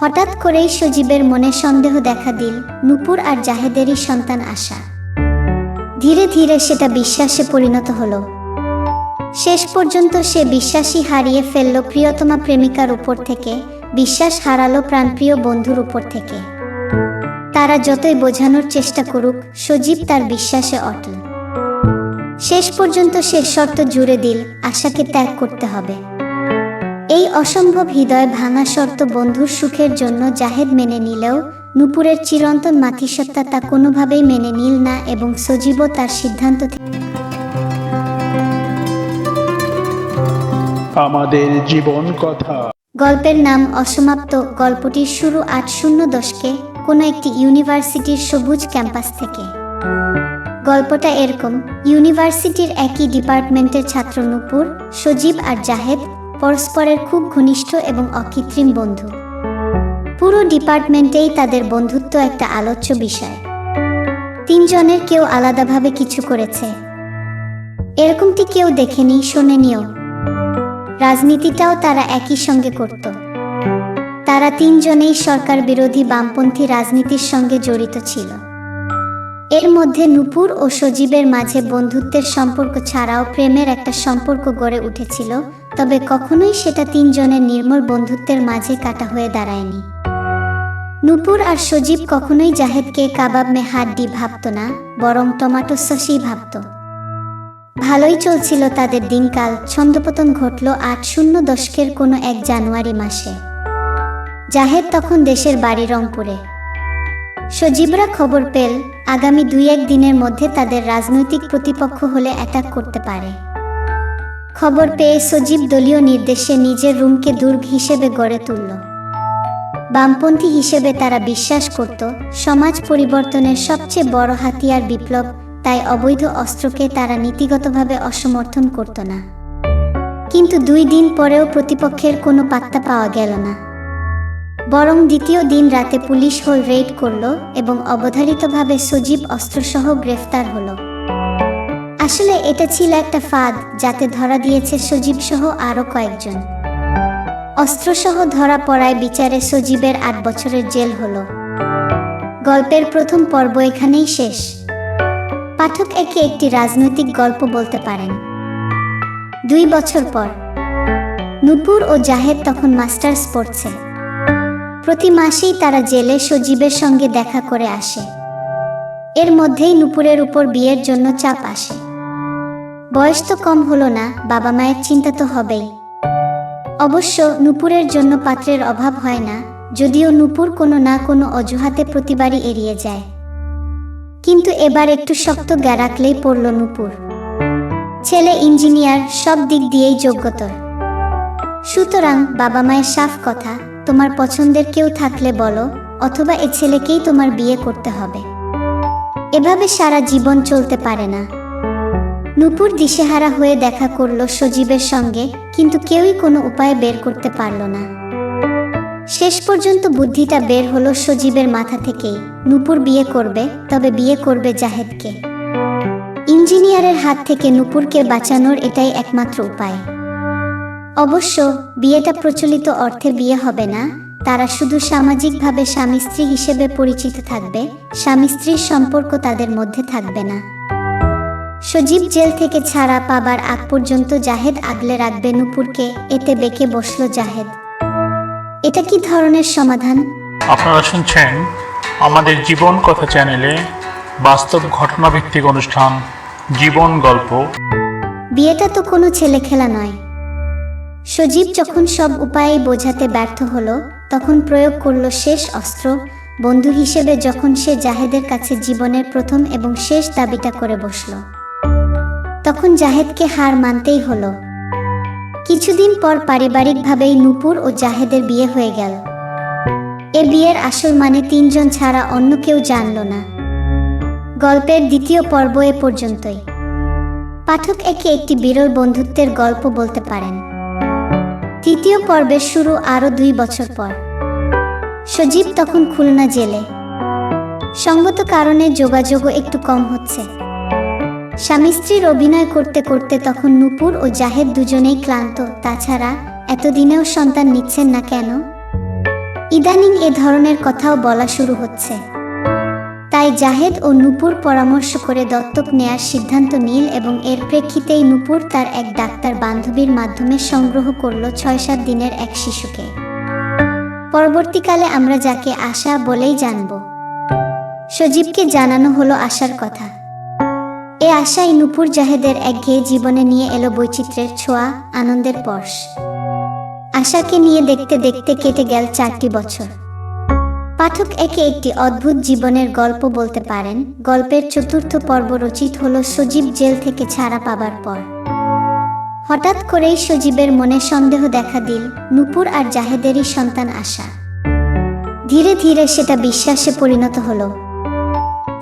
হঠাৎ করেই সজীবের মনে সন্দেহ দেখা দিল নূপুর আর জাহেদেরই সন্তান আশা। ধীরে ধীরে সেটা বিশ্বাসে পরিণত হলো। শেষ পর্যন্ত সে বিশ্বাসই হারিয়ে ফেলল প্রিয়তমা প্রেমিকার উপর থেকে, বিশ্বাস হারালো প্রাণপ্রিয় বন্ধুর উপর থেকে। তারা যতই বোঝানোর চেষ্টা করুক, সজীব তার বিশ্বাসে অটল। শেষ পর্যন্ত সে শর্ত জুড়ে দিল, আশাকে ত্যাগ করতে হবে। অসম্ভব হৃদয় ভাঙা শর্ত বন্ধুর সুখের জন্য জাহেদ মেনে নিলেও নুপুরের চিরন্তন মাতৃসত্তা তা কোনোভাবেই মেনে নিল না এবং সজীবও তার সিদ্ধান্ত আমাদের জীবন কথা। গল্পের নাম অসমাপ্ত। গল্পটির শুরু আট শূন্য দশকে কোনো একটি ইউনিভার্সিটির সবুজ ক্যাম্পাস থেকে। গল্পটা এরকম। ইউনিভার্সিটির একই ডিপার্টমেন্টের ছাত্র নূপুর সজীব আর জাহেদ পরস্পরের খুব ঘনিষ্ঠ এবং অকৃত্রিম বন্ধু। পুরো ডিপার্টমেন্টেই তাদের বন্ধুত্ব একটা আলোচ্য বিষয়। তিনজনের কেউ আলাদাভাবে কিছু করেছে। এরকমটি কেউ দেখেনি, শোনেনিও। রাজনীতিটাও তারা একই সঙ্গে করত। তারা তিনজনেই সরকার বিরোধী বামপন্থী রাজনীতির সঙ্গে জড়িত ছিল। এর মধ্যে নূপুর ও সজীবের মাঝে বন্ধুত্বের সম্পর্ক ছাড়াও প্রেমের একটা সম্পর্ক গড়ে উঠেছিল তবে কখনোই সেটা তিনজনের নির্মল বন্ধুত্বের মাঝে কাটা হয়ে দাঁড়ায়নি। নূপুর আর সজীব কখনোই জাহেদকে কাবাব মে হাড্ডি ভাবত না, বরং টমাটো সসই ভাবত। ভালোই চলছিল তাদের দিনকাল, ছন্দপতন ঘটল আট শূন্য দশকের কোনো এক জানুয়ারি মাসে। জাহেদ তখন দেশের বাড়ি রংপুরে। সজীবরা খবর পেল, আগামী দুই এক দিনের মধ্যে তাদের রাজনৈতিক প্রতিপক্ষ হলে অ্যাটাক করতে পারে। খবর পেয়ে সজীব দলীয় নির্দেশে নিজের রুমকে দুর্গ হিসেবে গড়ে তুলল। বামপন্থী হিসেবে তারা বিশ্বাস করত, সমাজ পরিবর্তনের সবচেয়ে বড় হাতিয়ার বিপ্লব, তাই অবৈধ অস্ত্রকে তারা নীতিগতভাবে অসমর্থন করত না। কিন্তু দুই দিন পরেও প্রতিপক্ষের কোনো পাত্তা পাওয়া গেল না। বরং দ্বিতীয় দিন রাতে পুলিশ হোল রেড করল এবং অবধারিতভাবে সজীব অস্ত্রসহ গ্রেফতার হলো। আসলে এটা ছিল একটা ফাঁদ যাতে ধরা দিয়েছে সজীব সহ আরও কয়েকজন। অস্ত্রসহ ধরা পড়ায় বিচারে সজীবের আট বছরের জেল হলো। গল্পের প্রথম পর্ব এখানেই শেষ। পাঠক একে একটি রাজনৈতিক গল্প বলতে পারেন। দুই বছর পর, নূপুর ও জাহেদ তখন মাস্টার্স পড়ছে। প্রতি মাসেই তারা জেলে সজীবের সঙ্গে দেখা করে আসে। এর মধ্যেই নূপুরের উপর বিয়ের জন্য চাপ আসে। বয়স তো কম হলো না, বাবা মায়ের চিন্তা তো হবেই। অবশ্য নূপুরের জন্য পাত্রের অভাব হয় না, যদিও নূপুর কোনো না কোনো অজুহাতে প্রতিবারই এড়িয়ে যায়। কিন্তু এবার একটু শক্ত গা রাখলেই পড়ল নূপুর। ছেলে ইঞ্জিনিয়ার সব দিক দিয়েই যোগ্যতর। সুতরাং বাবা মায়ের সাফ কথা, তোমার পছন্দের কেউ থাকলে বলো, অথবা এ ছেলেকেই তোমার বিয়ে করতে হবে। এভাবে সারা জীবন চলতে পারে না। নূপুর দিশেহারা হয়ে দেখা করল সজীবের সঙ্গে, কিন্তু কেউই কোনো উপায় বের করতে পারল না। শেষ পর্যন্ত বুদ্ধিটা বের হলো সজীবের মাথা থেকেই। নূপুর বিয়ে করবে, তবে বিয়ে করবে জাহেদকে। ইঞ্জিনিয়ারের হাত থেকে নূপুরকে বাঁচানোর এটাই একমাত্র উপায়। অবশ্য, বিয়েটা প্রচলিত অর্থে বিয়ে হবে না। তারা শুধু সামাজিকভাবে স্বামী স্ত্রী হিসেবে পরিচিত থাকবে স্বামী স্ত্রীর সম্পর্ক তাদের মধ্যে থাকবে না। সজীব জেল থেকে ছাড়া পাবার আগ পর্যন্ত জাহেদ আগলে রাখবে নূপুরকে এতে বেঁকে বসল জাহেদ। এটা কি ধরনের সমাধান? আপনারা শুনছেন আমাদের জীবন কথা চ্যানেলে বাস্তব ঘটনাভিত্তিক অনুষ্ঠান জীবন গল্প। বিয়েটা তো কোনো ছেলে খেলা নয়। সজীব যখন সব উপায়ে বোঝাতে ব্যর্থ হলো তখন প্রয়োগ করল শেষ অস্ত্র বন্ধু হিসেবে যখন সে জাহেদের কাছে জীবনের প্রথম এবং শেষ দাবিটা করে বসল। তখন জাহেদকে হার মানতেই হলো। কিছুদিন পর পারিবারিকভাবেই নূপুর ও জাহেদের বিয়ে হয়ে গেল। এ বিয়ের আসল মানে তিনজন ছাড়া অন্য কেউ জানল না। গল্পের দ্বিতীয় পর্ব এ পর্যন্তই। পাঠক একে একটি বিরল বন্ধুত্বের গল্প বলতে পারেন। তৃতীয় পর্বের শুরু আরও দুই বছর পর। সজীব তখন খুলনা জেলে। সঙ্গত কারণে যোগাযোগও একটু কম হচ্ছে। স্বামী স্ত্রীর অভিনয় করতে করতে তখন নূপুর ও জাহেদ দুজনেই ক্লান্ত। তাছাড়া এতদিনেও সন্তান নিচ্ছেন না কেন? ইদানিং এ ধরনের কথাও বলা শুরু হচ্ছে। তাই জাহেদ ও নূপুর পরামর্শ করে দত্তক নেয়ার সিদ্ধান্ত নীল এবং এর প্রেক্ষিতেই নূপুর তার এক ডাক্তার বান্ধবীর মাধ্যমে সংগ্রহ করল ছয় সাত দিনের এক শিশুকে। পরবর্তীকালে আমরা যাকে আশা বলেই জানব। সজীবকে জানানো হলো আশার কথা। এ আশাই নূপুর জাহেদের একঘেয়ে জীবনে নিয়ে এলো বৈচিত্র্যের ছোঁয়া, আনন্দের পর্শ। আশাকে নিয়ে দেখতে দেখতে কেটে গেল চারটি বছর। পাঠক একে একটি অদ্ভুত জীবনের গল্প বলতে পারেন। গল্পের চতুর্থ পর্ব রচিত হল সজীব জেল থেকে ছাড়া পাবার পর। হঠাৎ করেই সজীবের মনে সন্দেহ দেখা দিল নূপুর আর জাহেদেরই সন্তান আশা। ধীরে ধীরে সেটা বিশ্বাসে পরিণত হলো।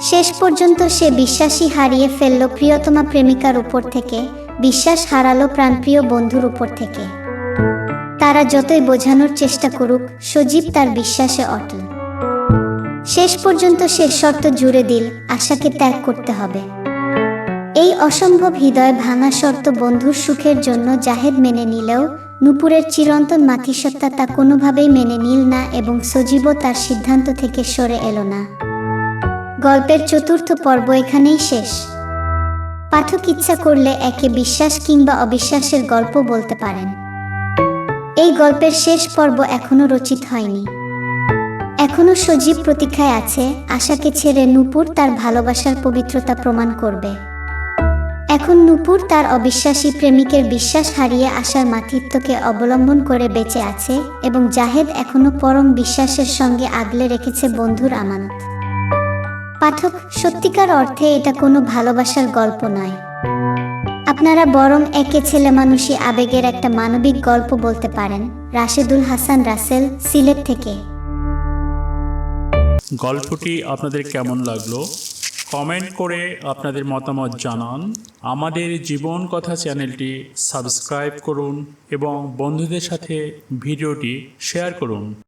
শেষ পর্যন্ত সে বিশ্বাসই হারিয়ে ফেলল প্রিয়তমা প্রেমিকার উপর থেকে, বিশ্বাস হারালো প্রাণপ্রিয় বন্ধুর উপর থেকে। তারা যতই বোঝানোর চেষ্টা করুক, সজীব তার বিশ্বাসে অটল। শেষ পর্যন্ত সে শর্ত জুড়ে দিল, আশাকে ত্যাগ করতে হবে। এই অসম্ভব হৃদয় ভাঙা শর্ত বন্ধুর সুখের জন্য জাহেদ মেনে নিলেও, নূপুরের চিরন্তন মাতৃসত্তা তা কোনোভাবেই মেনে নিল না এবং সজীবও তার সিদ্ধান্ত থেকে সরে এলো না। গল্পের চতুর্থ পর্ব এখানেই শেষ। পাঠক ইচ্ছা করলে একে বিশ্বাস কিংবা অবিশ্বাসের গল্প বলতে পারেন। এই গল্পের শেষ পর্ব এখনও রচিত হয়নি। এখনও সজীব প্রতীক্ষায় আছে, আশাকে ছেড়ে নূপুর তার ভালোবাসার পবিত্রতা প্রমাণ করবে। এখন নূপুর তার অবিশ্বাসী প্রেমিকের বিশ্বাস হারিয়ে আশার মাতৃত্বকে অবলম্বন করে বেঁচে আছে এবং জাহেদ এখনও পরম বিশ্বাসের সঙ্গে আগলে রেখেছে বন্ধুর আমানত। পাঠক, সত্যিকার অর্থে এটা কোনো ভালোবাসার গল্প নয়। আপনারা বরং একে ছেলে মানুষই আবেগের একটা মানবিক গল্প বলতে পারেন, রাশেদুল হাসান রাসেল, সিলেট থেকে। গল্পটি আপনাদের কেমন লাগল? কমেন্ট করে আপনাদের মতামত জানান। আমাদের জীবন কথা চ্যানেলটি সাবস্ক্রাইব করুন এবং বন্ধুদের সাথে ভিডিওটি শেয়ার করুন।